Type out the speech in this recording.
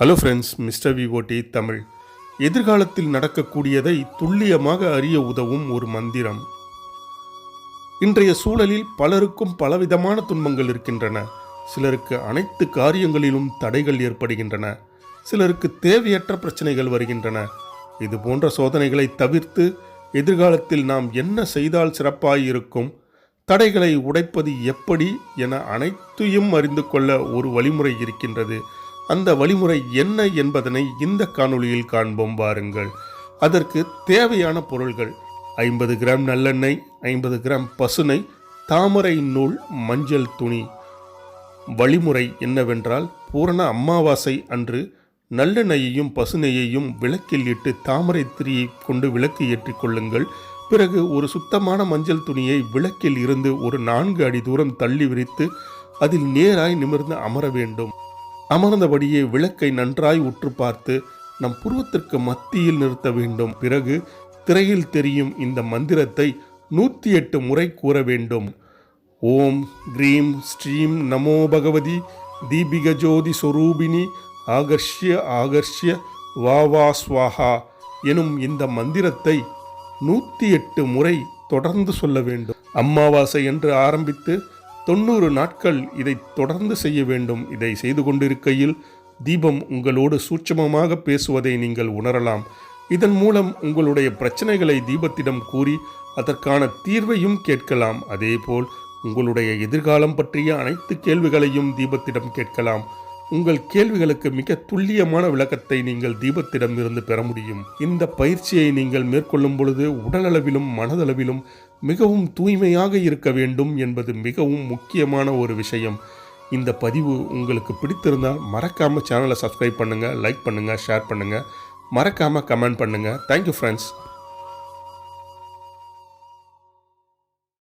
Hello friends mister VOD Tamil. எதிர்காலத்தில் நடக்கக்கூடியதை துல்லியமாக அறிய உதவும் ஒரு மந்திரம். இன்றைய சூழலில் பலருக்கும் பலவிதமான துன்பங்கள் இருக்கின்றன. சிலருக்கு அனைத்து காரியங்களிலும் தடைகள் ஏற்படுகின்றன. சிலருக்கு தேவையற்ற பிரச்சனைகள் வருகின்றன. இது போன்ற சோதனைகளை தவிர்த்து எதிர்காலத்தில் நாம் என்ன செய்தால் சிறப்பாயிருக்கும்? தடைகளை உடைப்பது எப்படி என அனைத்தையும் அறிந்து கொள்ள ஒரு வழிமுறை இருக்கின்றது. அந்த வழிமுறை என்ன என்பதனை இந்த காணொளியில் காண்போம் வாருங்கள். அதற்கு தேவையான பொருள்கள் ஐம்பது கிராம் நல்லெண்ணெய் ஐம்பது கிராம் பசுனை தாமரை நூல் மஞ்சள் துணி. வழிமுறை என்னவென்றால் பூரண அமாவாசை அன்று நல்லெண்ணெயையும் பசுநெய்யையும் விளக்கில் இட்டு தாமரை திரியை கொண்டு விளக்கு ஏற்றிக்கொள்ளுங்கள் பிறகு ஒரு சுத்தமான மஞ்சள் துணியை விளக்கில் இருந்து ஒரு நான்கு அடி தூரம் தள்ளி விரித்து அதில் நேராய் நிமிர்ந்து அமர வேண்டும். அமர்ந்தபடியே விளக்கை நன்றாய் உற்று பார்த்து நம் புருவத்திற்கு மத்தியில் நிறுத்த வேண்டும். பிறகு திரையில் தெரியும் இந்த மந்திரத்தை நூற்றி எட்டு முறை கூற வேண்டும். ஓம் கிரீம் ஸ்ரீம் நமோ பகவதி தீபிக ஜோதி சொரூபினி ஆகர்ஷ்ய ஆகர்ஷ்ய வா வா ஸ்வாஹா எனும் இந்த மந்திரத்தை நூற்றி எட்டு முறை தொடர்ந்து சொல்ல வேண்டும். அமாவாசை என்று ஆரம்பித்து தொண்ணூறு நாட்கள் இதை தொடர்ந்து செய்ய வேண்டும். இதை செய்து கொண்டிருக்கையில் தீபம் உங்களோடு சூட்சமமாக பேசுவதை நீங்கள் உணரலாம். இதன் மூலம் உங்களுடைய பிரச்சனைகளை தீபத்திடம் கூறி அதற்கான தீர்வையும் கேட்கலாம். அதேபோல் உங்களுடைய எதிர்காலம் பற்றிய அனைத்து கேள்விகளையும் தீபத்திடம் கேட்கலாம். உங்கள் கேள்விகளுக்கு மிக துல்லியமான விளக்கத்தை நீங்கள் தீபத்திடம் இருந்து பெற முடியும். இந்த பயிற்சியை நீங்கள் மேற்கொள்ளும் பொழுது உடலளவிலும் மனதளவிலும் மிகவும் தூய்மையாக இருக்க வேண்டும் என்பது மிகவும் முக்கியமான ஒரு விஷயம். இந்த பதிவு உங்களுக்கு பிடித்திருந்தால் மறக்காமல் சேனலை சப்ஸ்கிரைப் பண்ணுங்கள் லைக் பண்ணுங்கள் ஷேர் பண்ணுங்கள் மறக்காமல் கமெண்ட் பண்ணுங்கள் தேங்க்யூ ஃப்ரெண்ட்ஸ்